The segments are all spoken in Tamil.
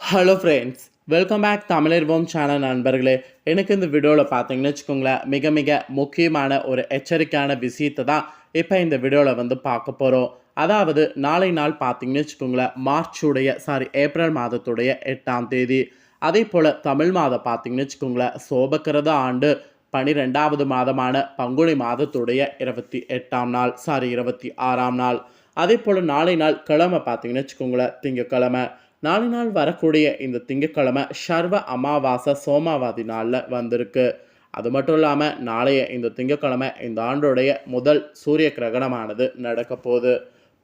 ஹலோ ஃப்ரெண்ட்ஸ் வெல்கம் பேக் தமிழர்வோம் சேனல் நண்பர்களே. எனக்கு இந்த வீடியோவில் பார்த்தீங்கன்னு வச்சுக்கோங்களேன் மிக மிக முக்கியமான ஒரு எச்சரிக்கையான விஷயத்தை தான் இப்போ இந்த வீடியோவில் வந்து பார்க்க போகிறோம் அதாவது நாளை நாள் பார்த்தீங்கன்னு வச்சுக்கோங்களேன் மார்ச்சுடைய சாரி ஏப்ரல் மாதத்துடைய எட்டாம் தேதி. அதே போல் தமிழ் மாதம் பார்த்தீங்கன்னு வச்சுக்கோங்களேன் சோபக்கிறத ஆண்டு பனிரெண்டாவது மாதமான பங்குனி மாதத்துடைய இருபத்தி எட்டாம் நாள் சாரி இருபத்தி ஆறாம் நாள். அதே போல் நாளை நாள் கிழமை பார்த்தீங்கன்னு வச்சுக்கோங்களேன் திங்கக்கிழமை. நாளை நாள் வரக்கூடிய இந்த திங்கட்கிழமை சர்வ அமாவாசை சோமாவாதி நாளில் வந்திருக்கு. அது மட்டும் இல்லாமல் நாளைய இந்த திங்கட்கிழமை இந்த ஆண்டுடைய முதல் சூரிய கிரகணமானது நடக்க போகுது.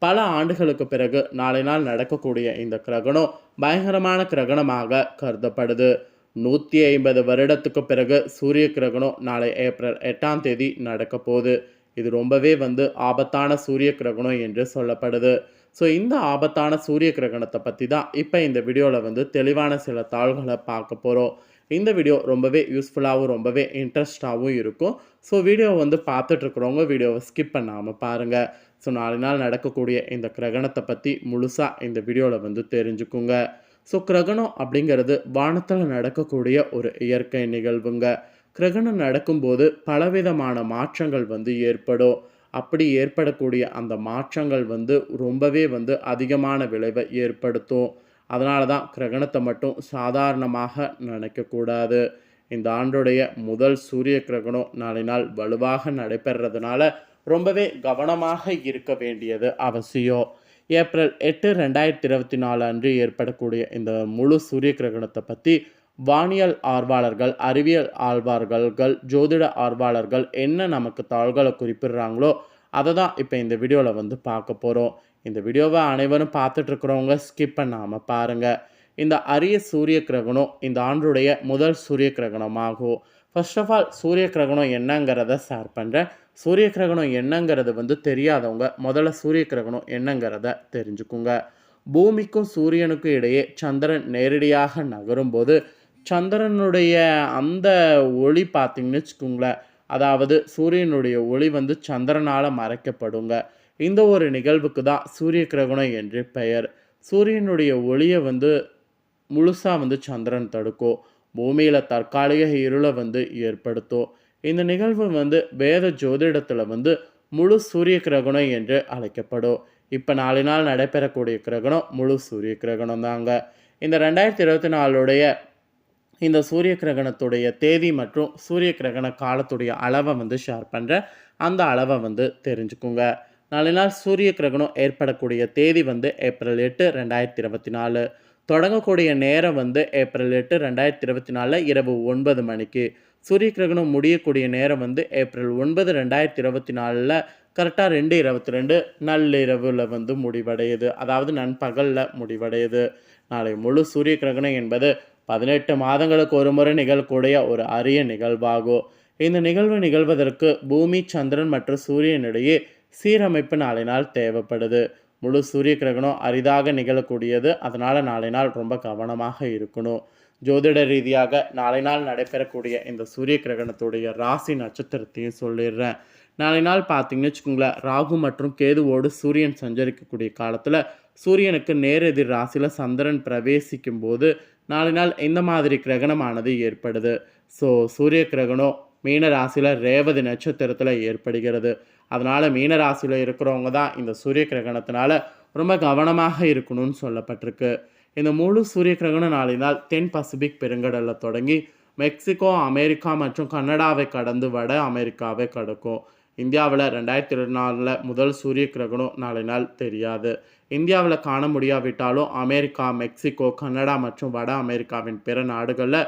பல ஆண்டுகளுக்கு பிறகு நாளை நாள் நடக்கக்கூடிய இந்த கிரகணம் பயங்கரமான கிரகணமாக கருதப்படுது. நூற்றி ஐம்பது வருடத்துக்கு பிறகு சூரிய கிரகணம் நாளை ஏப்ரல் எட்டாம் தேதி நடக்க போகுது. இது ரொம்பவே வந்து ஆபத்தான சூரிய கிரகணம் என்று சொல்லப்படுது. ஸோ இந்த ஆபத்தான சூரிய கிரகணத்தை பற்றி தான் இப்போ இந்த வீடியோவில் வந்து தெளிவான சில தாள்களை பார்க்க போகிறோம் இந்த வீடியோ ரொம்பவே யூஸ்ஃபுல்லாகவும் ரொம்பவே இன்ட்ரெஸ்டாகவும் இருக்கும். ஸோ வீடியோ வந்து பார்த்துட்ருக்குறவங்க வீடியோவை ஸ்கிப் பண்ணாமல் பாருங்கள் ஸோ நாலு நாள் நடக்கக்கூடிய இந்த கிரகணத்தை பற்றி முழுசாக இந்த வீடியோவில் வந்து தெரிஞ்சுக்குங்க. ஸோ கிரகணம் அப்படிங்கிறது வானத்தில் நடக்கக்கூடிய ஒரு இயற்கை நிகழ்வுங்க. கிரகணம் நடக்கும்போது பலவிதமான மாற்றங்கள் வந்து ஏற்படும். அப்படி ஏற்படக்கூடிய அந்த மாற்றங்கள் வந்து ரொம்பவே வந்து அதிகமான விளைவை ஏற்படுத்தும். அதனால தான் கிரகணத்தை மட்டும் சாதாரணமாக நினைக்கக்கூடாது. இந்த ஆண்டுடைய முதல் சூரிய கிரகணம் நாளை நாள் வலுவாக நடைபெறதுனால ரொம்பவே கவனமாக இருக்க வேண்டியது அவசியம். ஏப்ரல் எட்டு ரெண்டாயிரத்தி இருபத்தி நாலு அன்று ஏற்படக்கூடிய இந்த முழு சூரிய கிரகணத்தை பற்றி வானியல் ஆர்வலர்கள் அறிவியல் ஆர்வலர்கள் ஜோதிட ஆர்வலர்கள் என்ன நமக்கு தாள்களை குறிப்பிடுறாங்களோ அதை தான் இப்போ இந்த வீடியோவில் வந்து பார்க்க போகிறோம் இந்த வீடியோவை அனைவரும் பார்த்துட்ருக்குறவங்க ஸ்கிப் பண்ணாமல் பாருங்கள் இந்த அரிய சூரிய கிரகணம் இந்த ஆண்டுடைய முதல் சூரிய கிரகணமாகும். ஃபர்ஸ்ட் ஆஃப் ஆல் சூரிய கிரகணம் என்னங்கிறத ஷேர் பண்ணுறேன் சூரிய கிரகணம் என்னங்கிறது வந்து தெரியாதவங்க முதல்ல சூரிய கிரகணம் என்னங்கிறத தெரிஞ்சுக்குங்க. பூமிக்கும் சூரியனுக்கும் இடையே சந்திரன் நேரடியாக நகரும்போது சந்திரனுடைய அந்த ஒளி பார்த்திங்கன்னு வச்சுக்கோங்களேன். அதாவது சூரியனுடைய ஒளி வந்து சந்திரனால் மறைக்கப்படுங்க. இந்த ஒரு நிகழ்வுக்கு தான் சூரிய கிரகணம் என்று பெயர். சூரியனுடைய ஒளியை வந்து முழுசாக வந்து சந்திரன் தடுக்கும். பூமியில் தற்காலிக இருளை வந்து ஏற்படுத்தும். இந்த நிகழ்வு வந்து வேத ஜோதிடத்தில் வந்து முழு சூரிய கிரகணம் என்று அழைக்கப்படும். இப்போ நாலு நாள் நடைபெறக்கூடிய கிரகணம் முழு சூரிய கிரகணம் தாங்க. இந்த ரெண்டாயிரத்தி இருபத்தி நாலுடைய இந்த சூரிய கிரகணத்துடைய தேதி மற்றும் சூரிய கிரகண காலத்துடைய அளவை வந்து ஷேர் பண்ணுறேன் அந்த அளவை வந்து தெரிஞ்சுக்குங்க. நாலு நாள் சூரிய கிரகணம் ஏற்படக்கூடிய தேதி வந்து ஏப்ரல் எட்டு ரெண்டாயிரத்தி இருபத்தி நாலு. தொடங்கக்கூடிய நேரம் வந்து ஏப்ரல் எட்டு ரெண்டாயிரத்தி இருபத்தி நாலில் இரவு ஒன்பது மணிக்கு. சூரிய கிரகணம் முடியக்கூடிய நேரம் வந்து ஏப்ரல் ஒன்பது ரெண்டாயிரத்தி இருபத்தி நாலில் கரெக்டாக ரெண்டு இருபத்தி ரெண்டு நள்ளிரவில் வந்து முடிவடையுது. அதாவது நண்பகலில் முடிவடையுது. நாளை முழு சூரிய கிரகணம் என்பது பதினெட்டு மாதங்களுக்கு ஒரு முறை நிகழக்கூடிய ஒரு அரிய நிகழ்வாகும் இந்த நிகழ்வு நிகழ்வதற்கு பூமி சந்திரன் மற்றும் சூரியனிடையே சீரமைப்பு நாளை நாள் தேவைப்படுது. முழு சூரிய கிரகணம் அரிதாக நிகழக்கூடியது. அதனால் நாளை நாள் ரொம்ப கவனமாக இருக்கணும். ஜோதிட ரீதியாக நாளை நாள் நடைபெறக்கூடிய இந்த சூரிய கிரகணத்துடைய ராசி நட்சத்திரத்தையும் சொல்லிடுறேன். நாளை நாள் பார்த்தீங்கன்னு வச்சுக்கோங்களேன் ராகு மற்றும் கேதுவோடு சூரியன் சஞ்சரிக்கக்கூடிய காலத்தில் சூரியனுக்கு நேரெதிர் ராசியில் சந்திரன் பிரவேசிக்கும் போது நாளை நாள் இந்த மாதிரி கிரகணமானது ஏற்படுது. ஸோ சூரிய கிரகணம் மீன ராசியில் ரேவதி நட்சத்திரத்தில் ஏற்படுகிறது. அதனால் மீன ராசியில் இருக்கிறவங்க தான் இந்த சூரிய கிரகணத்தினால ரொம்ப கவனமாக இருக்கணும்னு சொல்லப்பட்டிருக்கு. இந்த முழு சூரிய கிரகணம் நாளை நாள் தென் பசிபிக் பெருங்கடலில் தொடங்கி மெக்சிகோ அமெரிக்கா மற்றும் கனடாவை கடந்து வட அமெரிக்காவை கடக்கும். இந்தியாவில் ரெண்டாயிரத்தி இருபத்தி நாலில் முதல் சூரிய கிரகணம் நாளை நாள் தெரியாது. இந்தியாவில் காண முடியாவிட்டாலும் அமெரிக்கா மெக்சிகோ கனடா மற்றும் வட அமெரிக்காவின் பிற நாடுகளில்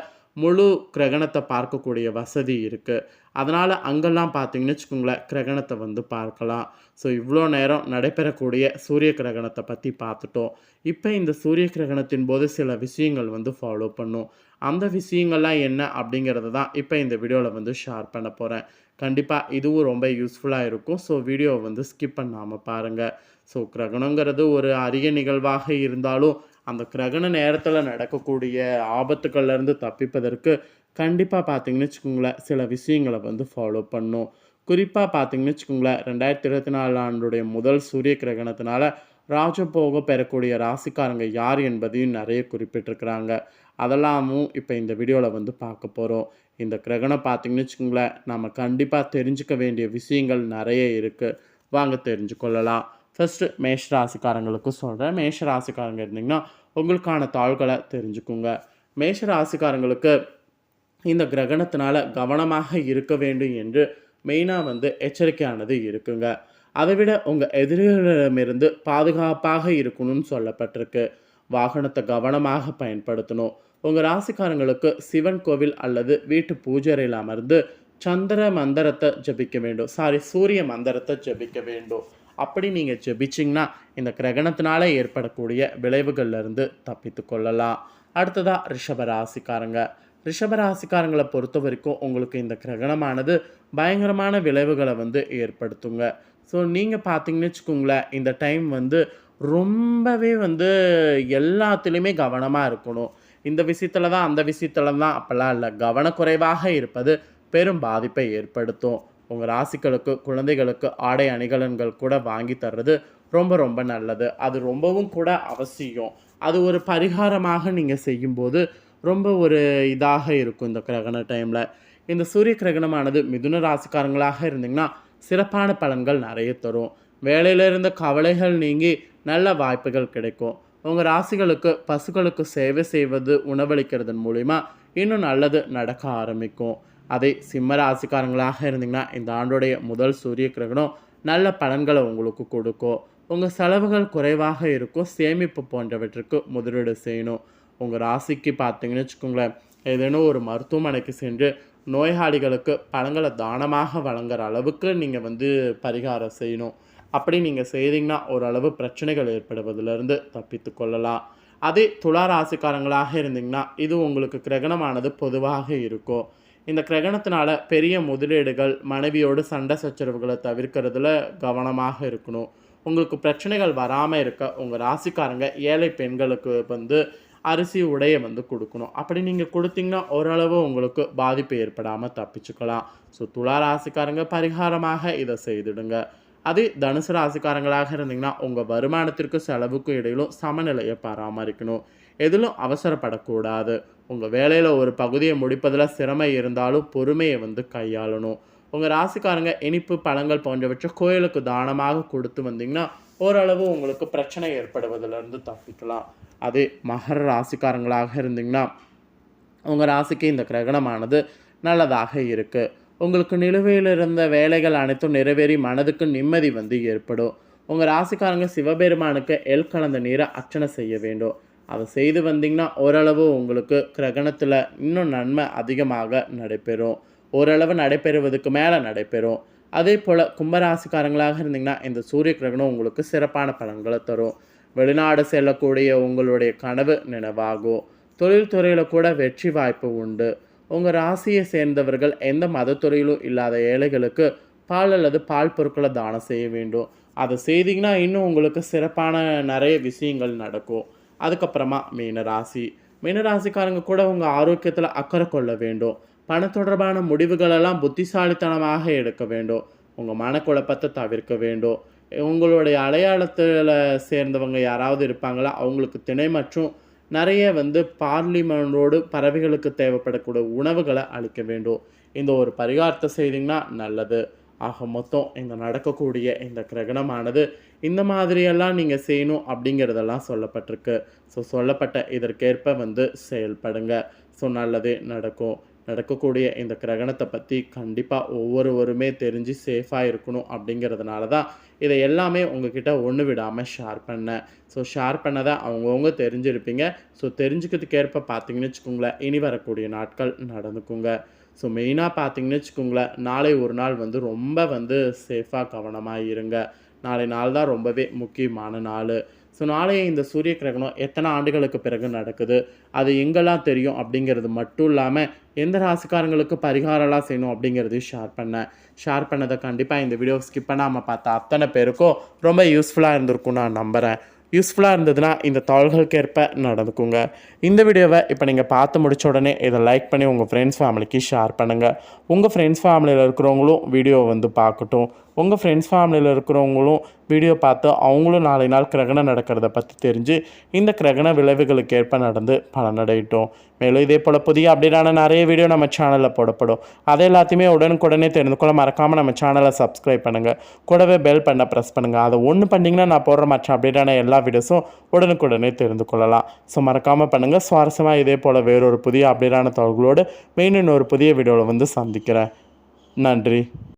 முழு கிரகணத்தை பார்க்கக்கூடிய வசதி இருக்குது அதனால் அங்கெல்லாம் பார்த்தீங்கன்னு வச்சுக்கோங்களேன் கிரகணத்தை வந்து பார்க்கலாம். ஸோ இவ்வளோ நேரம் நடைபெறக்கூடிய சூரிய கிரகணத்தை பற்றி பார்த்துட்டோம். இப்போ இந்த சூரிய கிரகணத்தின் போது சில விஷயங்கள் வந்து ஃபாலோ பண்ணும். அந்த விஷயங்கள்லாம் என்ன அப்படிங்கிறத தான் இப்போ இந்த வீடியோவில் வந்து ஷேர் பண்ண போகிறேன் கண்டிப்பாக இதுவும் ரொம்ப யூஸ்ஃபுல்லாக இருக்கும். ஸோ வீடியோவை வந்து ஸ்கிப் பண்ணாமல் பாருங்கள் ஸோ கிரகணங்கிறது ஒரு அரிய நிகழ்வாக இருந்தாலும் அந்த கிரகண நேரத்தில் நடக்கக்கூடிய ஆபத்துக்கள்லேருந்து தப்பிப்பதற்கு கண்டிப்பாக பார்த்தீங்கன்னு வச்சுக்கோங்களேன் சில விஷயங்களை வந்து ஃபாலோ பண்ணும். குறிப்பாக பார்த்தீங்கன்னு வச்சுக்கோங்களேன் ரெண்டாயிரத்தி இருபத்தி நாலு ஆண்டுடைய முதல் சூரிய கிரகணத்தினால ராஜபோக பெறக்கூடிய ராசிக்காரங்க யார் என்பதையும் நிறைய குறிப்பிட்டிருக்கிறாங்க. அதெல்லாமும் இப்போ இந்த வீடியோவில் வந்து பார்க்க போகிறோம் இந்த கிரகணம் பார்த்தீங்கன்னு வச்சுக்கோங்களேன் நம்ம கண்டிப்பாக தெரிஞ்சுக்க வேண்டிய விஷயங்கள் நிறைய இருக்குது வாங்க தெரிஞ்சுக்கொள்ளலாம். ஃபஸ்ட்டு மேஷ ராசிக்காரங்களுக்கு சொல்கிறேன் மேஷ ராசிக்காரங்க இருந்தீங்கன்னா உங்களுக்கான தாள்களை தெரிஞ்சுக்குங்க. மேஷ ராசிக்காரங்களுக்கு இந்த கிரகணத்தினால கவனமாக இருக்க வேண்டும் என்று மெயினாக வந்து எச்சரிக்கையானது இருக்குங்க. அதை விட உங்கள் எதிரிகளிடமிருந்து பாதுகாப்பாக இருக்கணும்னு சொல்லப்பட்டிருக்கு. வாகனத்தை கவனமாக பயன்படுத்தணும். உங்கள் ராசிக்காரங்களுக்கு சிவன் கோவில் அல்லது வீட்டு பூஜரையில் அமர்ந்து சந்திர மந்திரத்தை ஜபிக்க வேண்டும். சாரி சூரிய மந்திரத்தை ஜபிக்க வேண்டும். அப்படி நீங்கள் ஜெபிச்சிங்கன்னா இந்த கிரகணத்தினால ஏற்படக்கூடிய விளைவுகள்லேருந்து தப்பித்து கொள்ளலாம். அடுத்ததாக ரிஷபராசிக்காரங்க ராசிக்காரங்க. ராசிக்காரங்களை பொறுத்த வரைக்கும் உங்களுக்கு இந்த கிரகணமானது பயங்கரமான விளைவுகளை வந்து ஏற்படுத்துங்க. ஸோ நீங்கள் பார்த்தீங்கன்னு வச்சுக்கோங்களேன் இந்த டைம் வந்து ரொம்பவே வந்து எல்லாத்துலேயுமே கவனமாக இருக்கணும். இந்த விஷயத்தில் தான் அந்த விஷயத்தில் தான் அப்போல்லாம் இல்லை. கவனக்குறைவாக இருப்பது பெரும் பாதிப்பை ஏற்படுத்தும். உங்கள் ராசிகளுக்கு குழந்தைகளுக்கு ஆடை அணிகலன்கள் கூட வாங்கி தர்றது ரொம்ப ரொம்ப நல்லது. அது ரொம்பவும் கூட அவசியம். அது ஒரு பரிகாரமாக நீங்கள் செய்யும்போது ரொம்ப ஒரு இதாக இருக்கும் இந்த கிரகண டைமில் இந்த சூரிய கிரகணமானது மிதுன ராசிக்காரங்களாக இருந்தீங்கன்னா சிறப்பான பலன்கள் நிறைய தரும். வேலையில் இருந்த கவலைகள் நீங்கி நல்ல வாய்ப்புகள் கிடைக்கும். உங்கள் ராசிகளுக்கு பசுக்களுக்கு சேவை செய்வது உணவளிக்கிறதன் மூலிமா இன்னும் நல்லது நடக்க ஆரம்பிக்கும். அதே சிம்ம ராசிக்காரங்களாக இருந்தீங்கன்னா இந்த ஆண்டுடைய முதல் சூரிய கிரகணம் நல்ல பலன்களை உங்களுக்கு கொடுக்கும். உங்கள் செலவுகள் குறைவாக இருக்கும். சேமிப்பு போன்றவற்றுக்கு முதலீடு செய்யணும். உங்கள் ராசிக்கு பார்த்தீங்கன்னு வச்சுக்கோங்களேன் ஏதேனும் ஒரு மருத்துவமனைக்கு சென்று நோயாளிகளுக்கு பழங்களை தானமாக வழங்குற அளவுக்கு நீங்கள் வந்து பரிகாரம் செய்யணும். அப்படி நீங்கள் செய்தீங்கன்னா ஓரளவு பிரச்சனைகள் ஏற்படுவதிலிருந்து தப்பித்து கொள்ளலாம். அதே துலா ராசிக்காரங்களாக இருந்தீங்கன்னா இது உங்களுக்கு கிரகணமானது பொதுவாக இருக்கும். இந்த கிரகணத்தினால பெரிய முதலீடுகள் மனைவியோடு சண்டை சச்சரவுகளை தவிர்க்கிறதுல கவனமாக இருக்கணும். உங்களுக்கு பிரச்சனைகள் வராமல் இருக்க உங்கள் ராசிக்காரங்க ஏழை பெண்களுக்கு வந்து அரிசி உடையை வந்து கொடுக்கணும். அப்படி நீங்கள் கொடுத்தீங்கன்னா ஓரளவு உங்களுக்கு பாதிப்பு ஏற்படாமல் தப்பிச்சுக்கலாம். ஸோ துளா ராசிக்காரங்க பரிகாரமாக இதை செய்துடுங்க. அதே தனுசு ராசிக்காரங்களாக இருந்தீங்கன்னா உங்கள் வருமானத்திற்கு செலவுக்கும் இடையிலும் சமநிலையை பராமரிக்கணும். எதிலும் அவசரப்படக்கூடாது. உங்கள் வேலையில் ஒரு பகுதியை முடிப்பதில் சிரமம் இருந்தாலும் பொறுமையை வந்து கையாளணும். உங்கள் ராசிக்காரங்க இனிப்பு பழங்கள் போன்றவற்றை கோயிலுக்கு தானமாக கொடுத்து வந்தீங்கன்னா ஓரளவு உங்களுக்கு பிரச்சனை ஏற்படுவதிலிருந்து தப்பிக்கலாம். அதே மகர ராசிக்காரங்களாக இருந்தீங்கன்னா உங்கள் ராசிக்கு இந்த கிரகணமானது நல்லதாக இருக்குது உங்களுக்கு நிலுவையில் இருந்த வேலைகள் அனைத்தும் நிறைவேறி மனதுக்கு நிம்மதி வந்து ஏற்படும். உங்கள் ராசிக்காரங்க சிவபெருமானுக்கு எல் கலந்த நீரை அர்ச்சனை செய்ய வேண்டும். அதை செய்து வந்தீங்கன்னா ஓரளவு உங்களுக்கு கிரகணத்தில் இன்னும் நன்மை அதிகமாக நடைபெறும். ஓரளவு நடைபெறுவதுக்கு மேலே நடைபெறும். அதே போல் கும்பராசிக்காரங்களாக இருந்தீங்கன்னா இந்த சூரிய கிரகணம் உங்களுக்கு சிறப்பான பலன்களை தரும். வெளிநாடு செல்லக்கூடிய உங்களுடைய கனவு நினைவாகும். தொழில்துறையில் கூட வெற்றி வாய்ப்பு உண்டு. உங்கள் ராசியை சேர்ந்தவர்கள் எந்த மதத்துறையிலும் இல்லாத ஏழைகளுக்கு பால் அல்லது பால் பொருட்களை தானம் செய்ய வேண்டும். அதை செய்தீங்கன்னா இன்னும் உங்களுக்கு சிறப்பான நிறைய விஷயங்கள் நடக்கும். அதுக்கப்புறமா மீனராசி மீனராசிக்காரங்க கூட உங்கள் ஆரோக்கியத்தில் அக்கறை கொள்ள வேண்டும். பண தொடர்பான முடிவுகளெல்லாம் புத்திசாலித்தனமாக எடுக்க வேண்டும். உங்கள் மனக்குழப்பத்தை தவிர்க்க வேண்டும். உங்களுடைய அடையாளத்தில் சேர்ந்தவங்க யாராவது இருப்பாங்களா? அவங்களுக்கு திணை மற்றும் நிறைய வந்து பார்லிமெண்டோடு பறவைகளுக்கு தேவைப்படக்கூடிய உணவுகளை அளிக்க வேண்டும். இந்த ஒரு பரிகாரத்தை செய்தீங்கன்னா நல்லது. ஆக மொத்தம் இந்த நடக்கக்கூடிய இந்த கிரகணமானது இந்த மாதிரியெல்லாம் நீங்கள் செய்யணும் அப்படிங்கிறதெல்லாம் சொல்லப்பட்டிருக்கு. ஸோ சொல்லப்பட்ட இதற்கேற்ப வந்து செயல்படுங்க. ஸோ நல்லதே நடக்கும். நடக்கக்கூடிய இந்த கிரகணத்தை பற்றி கண்டிப்பாக ஒவ்வொருவருமே தெரிஞ்சு சேஃபாக இருக்கணும் அப்படிங்கிறதுனால தான் இதை எல்லாமே உங்ககிட்ட ஒன்று விடாமல் ஷேர் பண்ணேன். ஸோ ஷேர் பண்ணதை அவங்கவுங்க தெரிஞ்சிருப்பீங்க. ஸோ தெரிஞ்சுக்கிறதுக்கேற்ப பார்த்தீங்கன்னு வச்சுக்கோங்களேன் இனி வரக்கூடிய நாட்கள் நடந்துக்குங்க. ஸோ மெயினாக பார்த்தீங்கன்னு வச்சுக்கோங்களேன் நாளை ஒரு நாள் வந்து ரொம்ப வந்து சேஃபாக கவனமாக இருங்க. நாளை நாள் தான் ரொம்பவே முக்கியமான நாள். ஸோ நாளைய இந்த சூரிய கிரகணம் எத்தனை ஆண்டுகளுக்கு பிறகு நடக்குது? அது எங்கெல்லாம் தெரியும் அப்படிங்கிறது மட்டும் இல்லாமல் எந்த ராசிக்காரங்களுக்கு பரிகாரம்லாம் செய்யணும் அப்படிங்கிறதையும் ஷேர் பண்ணேன். ஷேர் பண்ணதை கண்டிப்பாக இந்த வீடியோ ஸ்கிப் பண்ணாமல் பார்த்த அத்தனை பேருக்கும் ரொம்ப யூஸ்ஃபுல்லாக இருந்திருக்கும் நான் நம்புகிறேன் யூஸ்ஃபுல்லாக இருந்ததுன்னா இந்த தாள்களுக்கேற்ப நடந்துக்குங்க. இந்த வீடியோவை இப்போ நீங்கள் பார்த்து முடிச்ச உடனே இதை லைக் பண்ணி உங்கள் ஃப்ரெண்ட்ஸ் ஃபேமிலிக்கு ஷேர் பண்ணுங்கள் உங்கள் ஃப்ரெண்ட்ஸ் ஃபேமிலியில் இருக்கிறவங்களும் வீடியோவை வந்து பார்க்கட்டும். உங்கள் ஃப்ரெண்ட்ஸ் ஃபேமிலியில் இருக்கிறவங்களும் வீடியோ பார்த்து அவங்களும் நாளை நாள் கிரகணம் நடக்கிறத பற்றி தெரிஞ்சு இந்த கிரகண விளைவுகளுக்கு ஏற்ப நடந்து பலனடையட்டும். மேலும் இதே போல் புதிய அப்டேட்டான நிறைய வீடியோ நம்ம சேனலில் போடப்படும். அதை எல்லாத்தையுமே உடனுக்குடனே தெரிந்து கொள்ள மறக்காமல் நம்ம சேனலை சப்ஸ்கிரைப் பண்ணுங்கள் கூடவே பெல் பண்ண ப்ரெஸ் பண்ணுங்கள் அதை ஒன்று பண்ணிங்கன்னா நான் போடுற மற்ற அப்டேட்டான எல்லா வீடியோஸும் உடனுக்குடனே தெரிந்து கொள்ளலாம். ஸோ மறக்காமல் பண்ணுங்கள் சுவாரஸ்யமாக இதே போல் வேறொரு புதிய அப்டேட்டான தகவல்களோடு மெயின் இன்னொரு புதிய வீடியோவில் வந்து சந்திக்கிறேன். நன்றி.